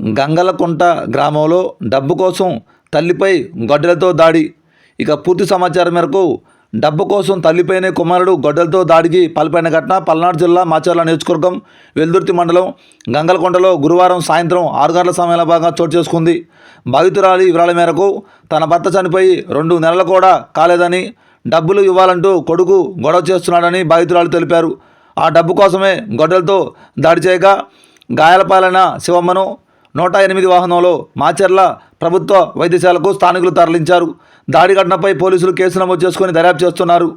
గంగలకుంట గ్రామంలో డబ్బు కోసం తల్లిపై గొడ్డలతో దాడి. ఇక పూర్తి సమాచారం మేరకు డబ్బు కోసం తల్లిపైనే కుమారుడు గొడ్డలతో దాడికి పాల్పడిన ఘటన పల్నాడు జిల్లా మాచర్ల నియోజకవర్గం వెల్దుర్తి మండలం గంగలకొండలో గురువారం సాయంత్రం ఆరు గంటల సమయంలో భాగంగా చోటు చేసుకుంది. బాధితురాలి వివరాల మేరకు తన భర్త చనిపోయి రెండు నెలలు కూడా కాలేదని డబ్బులు ఇవ్వాలంటూ కొడుకు గొడవ చేస్తున్నాడని బాధితురాలు తెలిపారు. ఆ డబ్బు కోసమే గొడ్డలతో దాడి చేయగా గాయాలపాలైన శివమ్మను నూట ఎనిమిది వాహనంలో మాచర్ల ప్రభుత్వ వైద్యశాలకు స్థానికులు తరలించారు. దాడి ఘటనపై పోలీసులు కేసు నమోదు చేసుకుని దర్యాప్తు చేస్తున్నారు.